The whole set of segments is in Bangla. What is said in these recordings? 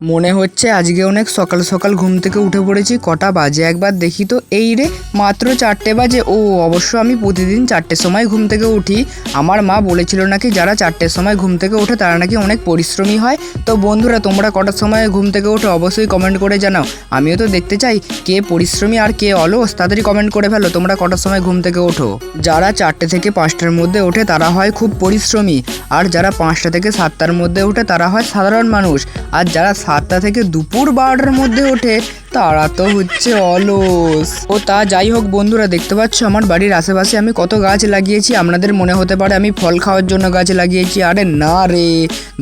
মনে হচ্ছে আজকে অনেক সকাল সকাল ঘুম থেকে উঠে পড়েছি, কটা বাজে? একবার দেখি তো। এই রে, মাত্র চারটে বাজে। ও, অবশ্য আমি প্রতিদিন চারটের সময় ঘুম থেকে উঠি। আমার মা বলেছিল নাকি যারা চারটের সময় ঘুম থেকে ওঠে, তারা নাকি অনেক পরিশ্রমী হয়। তো বন্ধুরা, তোমরা কটার সময় ঘুম থেকে ওঠো অবশ্যই কমেন্ট করে জানাও। আমিও তো দেখতে চাই কে পরিশ্রমী আর কে অলস, তাড়াতাড়ি কমেন্ট করে ফেলো, তোমরা কটার সময় ঘুম থেকে ওঠো। যারা চারটে থেকে পাঁচটার মধ্যে ওঠে, তারা হয় খুব পরিশ্রমী। আর যারা পাঁচটা থেকে সাতটার মধ্যে ওঠে, তারা হয় সাধারণ মানুষ। আর যারা সাতটা থেকে দুপুর বারোটার মধ্যে ওঠে, তারা তো হচ্ছে অলস। ও তা যাই হোক বন্ধুরা, দেখতে পাচ্ছ আমার বাড়ির আশেপাশে আমি কত গাছ লাগিয়েছি, আপনাদের মনে হতে পারে আমি ফল খাওয়ার জন্য গাছ লাগিয়েছি। আরে না রে,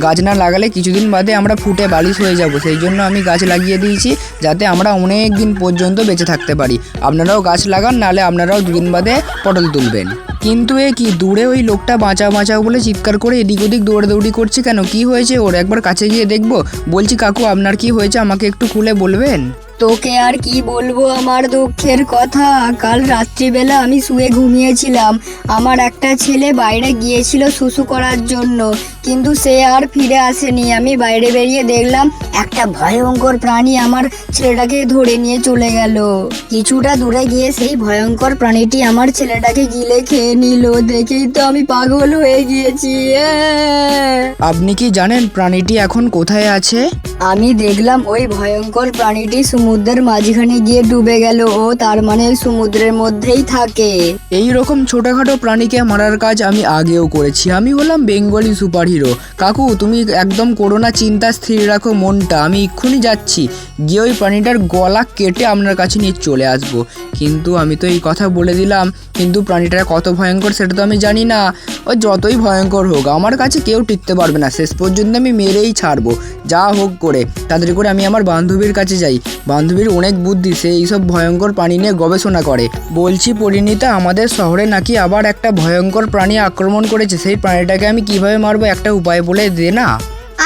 গাছ না লাগালে কিছুদিন বাদে আমরা ফুটে বালিশ হয়ে যাব, সেই জন্য আমি গাছ লাগিয়ে দিয়েছি, যাতে আমরা অনেক দিন পর্যন্ত বেঁচে থাকতে পারি। আপনারাও গাছ লাগান, নাহলে আপনারাও দুদিন বাদে পটল তুলবেন। কিন্তু এ কি, দূরে ওই লোকটা বাঁচা, বাঁচাও বলে চিৎকার করে এদিক ওদিক দৌড়াদৌড়ি করছে কেন? কি হয়েছে ওর? একবার কাছে গিয়ে দেখব। বলছি, কাকু, আপনার কি হয়েছে? আমাকে একটু খুলে বলবেন? তোকে আর কি বলব আমার দুঃখের কথা? কাল রাত্রিবেলা আমি শুয়ে ঘুমিয়েছিলাম। আমার একটা ছেলে বাইরে গিয়েছিল শুশু করার জন্য। কিন্তু সে আর ফিরে আসেনি। আমি বাইরে বেরিয়ে দেখলাম একটা ভয়ঙ্কর প্রাণী আমার ছেলেটাকে ধরে নিয়ে চলে গেল। কিছুটা দূরে গিয়ে সেই ভয়ঙ্কর প্রাণীটি আমার ছেলেটাকে গিলে খেয়ে নিল। দেখেই তো আমি পাগল হয়ে গিয়েছি। আপনি কি জানেন প্রাণীটি এখন কোথায় আছে? আমি দেখলাম ওই ভয়ঙ্কর প্রাণীটি সমুদ্রের মাঝখানে গিয়ে ডুবে গেল ও তার মানে সমুদ্রের মধ্যেই থাকে। এই রকম ছোটখাটো প্রাণীকে মারার কাজ আমি আগেও করেছি। আমি হলাম বেঙ্গলি সুপার হিরো কাকু, তুমি একদম করোনা চিন্তা স্থির রাখো মনটা। আমি এক্ষুনি যাচ্ছি। গিয়ে ওই প্রাণীটার গলা কেটে আপনার কাছে নিয়ে চলে আসব। কিন্তু আমি তো এই কথা বলে দিলাম, কিন্তু প্রাণীটা কত ভয়ঙ্কর সেটা তো আমি জানি না। ও যতই ভয়ঙ্কর হোক, আমার কাছে কেউ টিকতে পারবে না। শেষ পর্যন্ত আমি মেরেই ছাড়বো। যা হোক করে, তাদের করে আমি আমার বান্ধবীর কাছে যাই। বান্ধবীর অনেক বুদ্ধি সে এইসব ভয়ঙ্কর প্রাণী নিয়ে গবেষণা করে। বলছি পরিণীতা আমাদের শহরে নাকি আবার একটা ভয়ঙ্কর প্রাণী আক্রমণ করেছে। সেই প্রাণীটাকে আমি কীভাবে মারবো? একটা উপায় বলে দে না।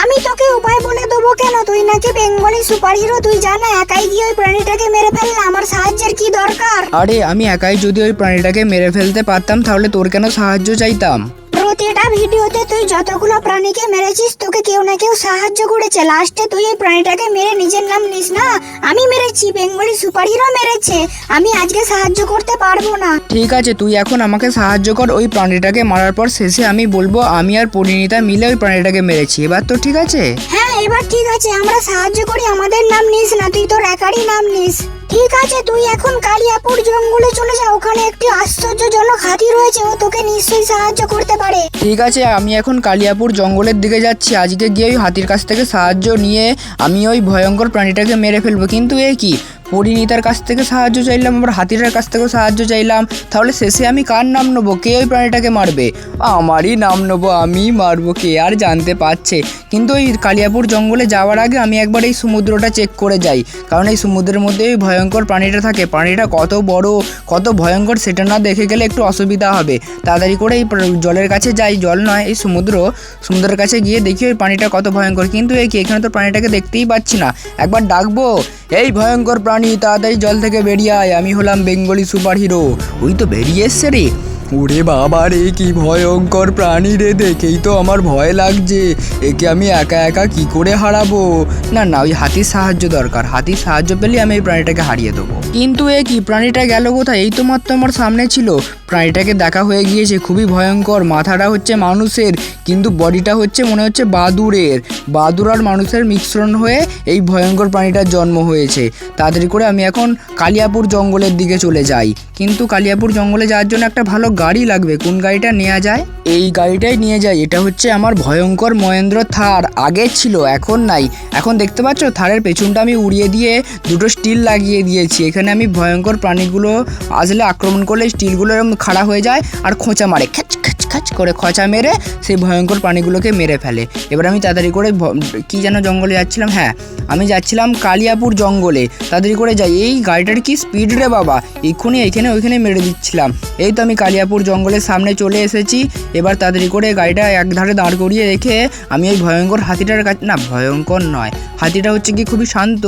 আমি তোকে উপায় বলে দেবো কেন? তুই নাকি বেঙ্গলি সুপার হিরো তুই জানা একাই গিয়ে ওই প্রাণীটাকে মেরে ফেললে আমার সাহায্যের কি দরকার? আরে আমি একাই যদি ওই প্রাণীটাকে মেরে ফেলতে পারতাম তাহলে তোর কেন সাহায্য চাইতাম? ভিডিওতে তুই যতগুলো প্রাণীকে মেরেছিস তোকে কেউ না কেউ সাহায্য করেছে। লাস্টে তুই এই প্রাণীটাকে মেরে নিজের নাম নিস না। আমি মেরেছি বেঙ্গলি সুপার হিরো মেরেছে। আমি আজকে সাহায্য করতে পারব না। ঠিক আছে তুই এখন আমাকে সাহায্য কর ওই প্রাণীটাকে মারার পর শেষে আমি বলব আমি আর পরিণীতা মিলে ওই প্রাণীটাকে মেরেছি। এবার তো ঠিক আছে? হ্যাঁ এবার ঠিক আছে, আমরা সাহায্য করি, আমাদের নাম নিস না, তুই তোর একারই নাম নিস। ঠিক আছে, তুই এখন কালিয়াপুর জঙ্গলে চলে যা, ওখানে একটি আশ্চর্যজনক হাতি রয়েছে, ও তোকে নিশ্চয়ই সাহায্য করতে পারে। ঠিক আছে, আমি এখন কালিয়াপুর জঙ্গলের দিকে যাচ্ছি, আজকে গিয়ে ওই হাতির কাছ থেকে সাহায্য নিয়ে আমি ওই ভয়ঙ্কর প্রাণীটাকে মেরে ফেলব, কিন্তু এ কি? পরিণীতার কাছ থেকে সাহায্য চাইলাম, আবার হাতিটার কাছ থেকেও সাহায্য চাইলাম। তাহলে শেষে আমি কার নাম নেব? কে ওই প্রাণীটাকে মারবে? আমারই নাম নেব, আমি মারবো। কে আর জানতে পারছে। কিন্তু ওই কালিয়াপুর জঙ্গলে যাওয়ার আগে আমি একবার এই সমুদ্রটা চেক করে যাই। কারণ এই সমুদ্রের মধ্যে ওই ভয়ঙ্কর প্রাণীটা থাকে। প্রাণীটা কত বড়, কত ভয়ঙ্কর সেটা না দেখে গেলে একটু অসুবিধা হবে। তাড়াতাড়ি করে এই জলের কাছে যাই। জল নয়, এই সমুদ্র। সমুদ্রের কাছে গিয়ে দেখি ওই প্রাণীটা কত ভয়ঙ্কর। কিন্তু এই কি, এখানে তো প্রাণীটাকে দেখতেই পাচ্ছি না। একবার ডাকবো, এই ভয়ঙ্কর প্রাণী তাড়াতাড়ি জল থেকে বেরিয়ে আয়, আমি হলাম বেঙ্গলি সুপার হিরো ওই তো বেরিয়ে এসছে রে। ওরে বাবা রে, কি ভয়ঙ্কর প্রাণী রে, দেখেই তো আমার ভয় লাগছে। একে আমি একা একা কি করে হারাবো? না না, ওই হাতির সাহায্য দরকার। হাতির সাহায্য পেলে আমি এই প্রাণীটাকে হারিয়ে দেবো। কিন্তু এ কি, প্রাণীটা গেল কোথায়? এই তো মাত্র আমার সামনে ছিল। প্রাণীটাকে দেখা হয়ে গিয়েছে, খুবই ভয়ঙ্কর। মাথাটা হচ্ছে মানুষের, কিন্তু বডিটা হচ্ছে মনে হচ্ছে বাদুরের। বাদুর আর মানুষের মিশ্রণ হয়ে এই ভয়ঙ্কর প্রাণীটার জন্ম হয়েছে। তাড়াতাড়ি করে আমি এখন কালিয়াপুর জঙ্গলের দিকে চলে যাই। কিন্তু কালিয়াপুর জঙ্গলে যাওয়ার জন্য একটা ভালো গাড়ি লাগবে, কোন গাড়িটা নেওয়া যায়? এই গাড়িটাই নিয়ে যাই এটা হচ্ছে আমার ভয়ঙ্কর মহেন্দ্র থার, আগে ছিল, এখন নাই। এখন দেখতে পাচ্ছ, থারের পেছনটা আমি উড়িয়ে দিয়ে দুটো স্টিল লাগিয়ে দিয়েছি। এখানে আমি ভয়ঙ্কর প্রাণীগুলো আসলে আক্রমণ করলে স্টিলগুলো এরকম খাড়া হয়ে যায় আর খোঁচা মারে, খ্যাচ। খ্যাচ করে খোঁচা মেরে সেই ভয়ঙ্কর প্রাণীগুলোকে মেরে ফেলে। এবার আমি তাড়াতাড়ি করে কি যেন জঙ্গলে যাচ্ছিলাম হ্যাঁ আমি যাচ্ছিলাম কালিয়াপুর জঙ্গলে। তাড়াতাড়ি করে যাই, এই গাড়িটার কি স্পিড রে বাবা? এক্ষুনি এইখানে ওইখানে মেরে দিচ্ছিলাম। এই তো আমি কালিয়াপুর জঙ্গলের সামনে চলে এসেছি। এবার তাড়াতাড়ি করে গাড়িটা এক ধারে দাঁড় করিয়ে রেখে আমি ওই ভয়ঙ্কর হাতিটার কাছে, না, ভয়ঙ্কর নয়, হাতিটা হচ্ছে কি খুবই শান্ত।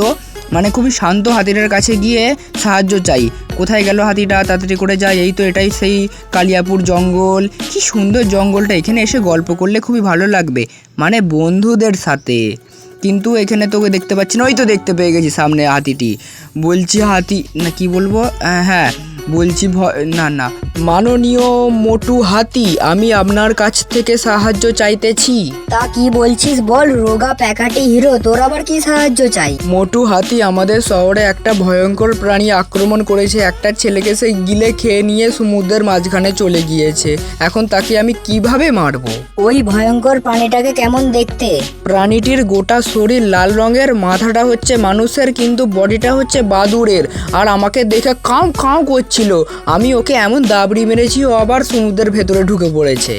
মানে খুবই শান্ত হাতিটার কাছে গিয়ে সাহায্য চাই। কোথায় গেল হাতিটা? তাড়াতাড়ি করে যায়। এই তো এটাই সেই কালিয়াপুর জঙ্গল। কি সুন্দর জঙ্গলটা। এখানে এসে গল্প করলে খুবই ভালো লাগবে। মানে বন্ধুদের সাথে। কিন্তু এখানে তোকে দেখতে পাচ্ছি না। ওই তো দেখতে পেয়ে গেছি সামনে হাতিটি। বলছি হাতি না, কি বলব? হ্যাঁ। বলছি ভ- না না। মাননীয় মোটু হাতি আমি আপনার কাছ থেকে সাহায্য চাইতেছি। তা কি বলছিস বল রোগা প্যাকাটি হিরো তোর আবার কি সাহায্য চাই? মোটু হাতি আমাদের শহরে একটা ভয়ঙ্কর প্রাণী আক্রমণ করেছে একটা ছেলেকে সে গিলে খেয়ে নিয়ে সমুদ্রের মাঝখানে চলে গিয়েছে। এখন তাকে আমি কীভাবে মারবো? ওই ভয়ঙ্কর প্রাণীটাকে কেমন দেখতে? প্রাণীটির গোটা শরীর লাল রঙের মাথাটা হচ্ছে মানুষের কিন্তু বডিটা হচ্ছে বাদুড়ের। আর আমাকে দেখে কাউ কাউ করছিল। আমি ওকে এমন দাবড়ি মেরেছি, ও আবার সমুদ্রের ভেতরে ঢুকে পড়েছে।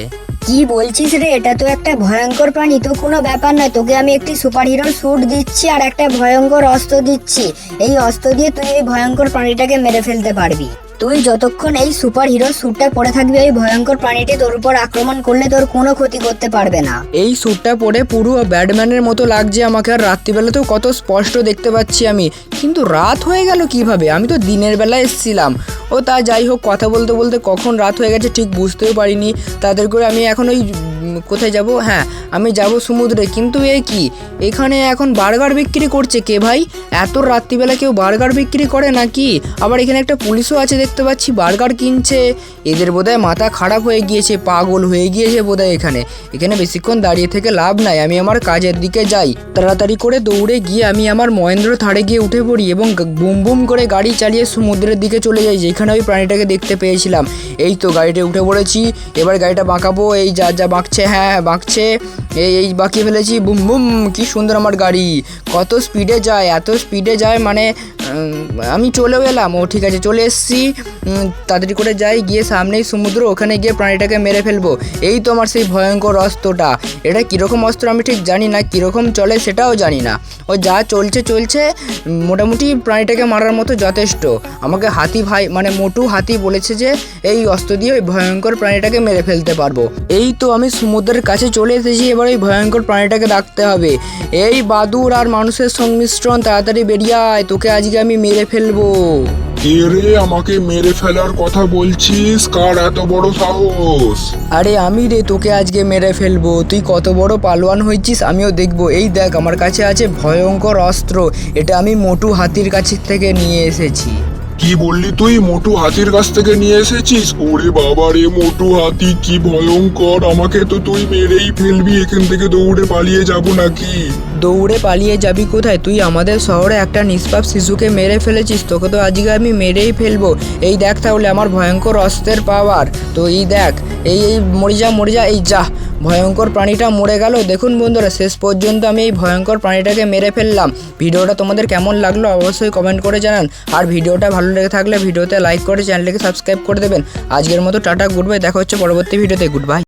কি বলছিস রে? এটা তো একটা ভয়ঙ্কর প্রাণী, তো কোনো ব্যাপার নয়। তোকে আমি একটি সুপার হিরোর স্যুট দিচ্ছি আর একটা ভয়ঙ্কর অস্ত্র দিচ্ছি। এই অস্ত্র দিয়ে তুই এই ভয়ঙ্কর প্রাণীটাকে মেরে ফেলতে পারবি। তুই যতক্ষণ এই সুপার হিরো স্যুটটা পরে থাকবি ওই ভয়ঙ্কর প্রাণীটি তোর উপর আক্রমণ করলে তোর কোনো ক্ষতি করতে পারবে না। এই স্যুটটা পরে পুরো ব্যাটম্যানের মতো লাগছে আমাকে, আর রাত্রিবেলাতেও কত স্পষ্ট দেখতে পাচ্ছি আমি। কিন্তু রাত হয়ে গেল কীভাবে? আমি তো দিনের বেলা এসেছিলাম। ও তা যাই হোক, কথা বলতে বলতে কখন রাত হয়ে গেছে ঠিক বুঝতেও পারিনি। তাদের করে আমি এখন ওই কোথায় যাব? হ্যাঁ আমি যাব সমুদ্রে। কিন্তু এ কি? এখানে এখন বার্গার বিক্রি করছে কে ভাই? এত রাত্রিবেলা কেউ বার্গার বিক্রি করে নাকি? আবার এখানে একটা পুলিশও আছে দেখতে পাচ্ছি বার্গার কিনছে। এদের বোধহয় মাথা খারাপ হয়ে গিয়েছে, পাগল হয়ে গিয়েছে বোধহয় এখানে। এখানে বেশিক্ষণ দাঁড়িয়ে থেকে লাভ নাই, আমি আমার কাজের দিকে যাই। তাড়াতাড়ি করে দৌড়ে গিয়ে আমি আমার মহেন্দ্র থাড়ে গিয়ে উঠে পড়ি এবং বুম বুম করে গাড়ি চালিয়ে সমুদ্রের দিকে চলে যাই, যেখানে ওই প্রাণীটাকে দেখতে পেয়েছিলাম। এই তো গাড়িতে উঠে পড়েছি, এবার গাড়িটা বাঁকাবো, এই যা যা বাঁকছে হ্যাঁ বাঁকছে। এই এই বাঁকিয়ে ফেলেছি, বুম বুম, কি সুন্দর আমার গাড়ি। কত স্পিডে যায়, এত স্পিডে যায় মানে আমি চলেও এলাম। ও ঠিক আছে, চলে এসেছি। তাড়াতাড়ি করে যাই, গিয়ে সামনেই সমুদ্র, ওখানে গিয়ে প্রাণীটাকে মেরে ফেলব। এই তো আমার সেই ভয়ঙ্কর অস্ত্রটা এটা কীরকম অস্ত্র আমি ঠিক জানি না, কীরকম চলে সেটাও জানি না। ও যা চলছে চলছে, মোটামুটি প্রাণীটাকে মারার মতো যথেষ্ট। আমাকে হাতি ভাই মানে মোটু হাতি বলেছে যে, এই অস্ত্র দিয়ে ওই ভয়ঙ্কর প্রাণীটাকে মেরে ফেলতে পারব। এই তো আমি সমুদ্রের কাছে চলে এসেছি, এবার ওই ভয়ঙ্কর প্রাণীটাকে ডাকতে হবে। এই বাদুর আর মানুষের সংমিশ্রণ, তাড়াতাড়ি বেরিয়ে আয়, তোকে আজকে আমি মেরে ফেলব। কে রে আমাকে মেরে ফেলার কথা বলছিস? কার এত বড় সাহস? আরে আমি রে, তোকে আজকে মেরে ফেলব। তুই কত বড় পালোয়ান হয়েছিস আমিও দেখব। এই দেখ, আমার কাছে আছে ভয়ঙ্কর অস্ত্র। এটা আমি মোটু হাতির কাছ থেকে নিয়ে এসেছি। কি বললি তুই? মোটু হাতির কাছ থেকে নিয়ে এসেছিস? ওরে বাবা রে, মোটু হাতি, কি ভয়ঙ্কর। আমাকে তো তুই মেরেই ফেলবি। এখান থেকে দৌড়ে পালিয়ে যাব নাকি? দৌড়ে পালিয়ে যাবি কোথায়? তুই আমাদের শহরে একটা নিষ্পাপ শিশুকে মেরে ফেলেছিস। তোকে তো আজকে আমি মেরেই ফেলব। এই দেখ তাহলে আমার ভয়ঙ্কর অস্ত্রের পাওয়ার তো এই দেখ, এই এই মরে যা মরে যা এই যা। ভয়ঙ্কর প্রাণীটা মরে গেল। দেখুন বন্ধুরা, শেষ পর্যন্ত আমি এই ভয়ঙ্কর প্রাণীটাকে মেরে ফেললাম। ভিডিওটা তোমাদের কেমন লাগল অবশ্যই কমেন্ট করে জানান। আর ভিডিওটা ভালো লেগে থাকলে ভিডিওতে লাইক করে চ্যানেলটিকে সাবস্ক্রাইব করে দেবেন। আজকের মতো টাটা গুড বাই দেখা হচ্ছে পরবর্তী ভিডিওতে। Good bye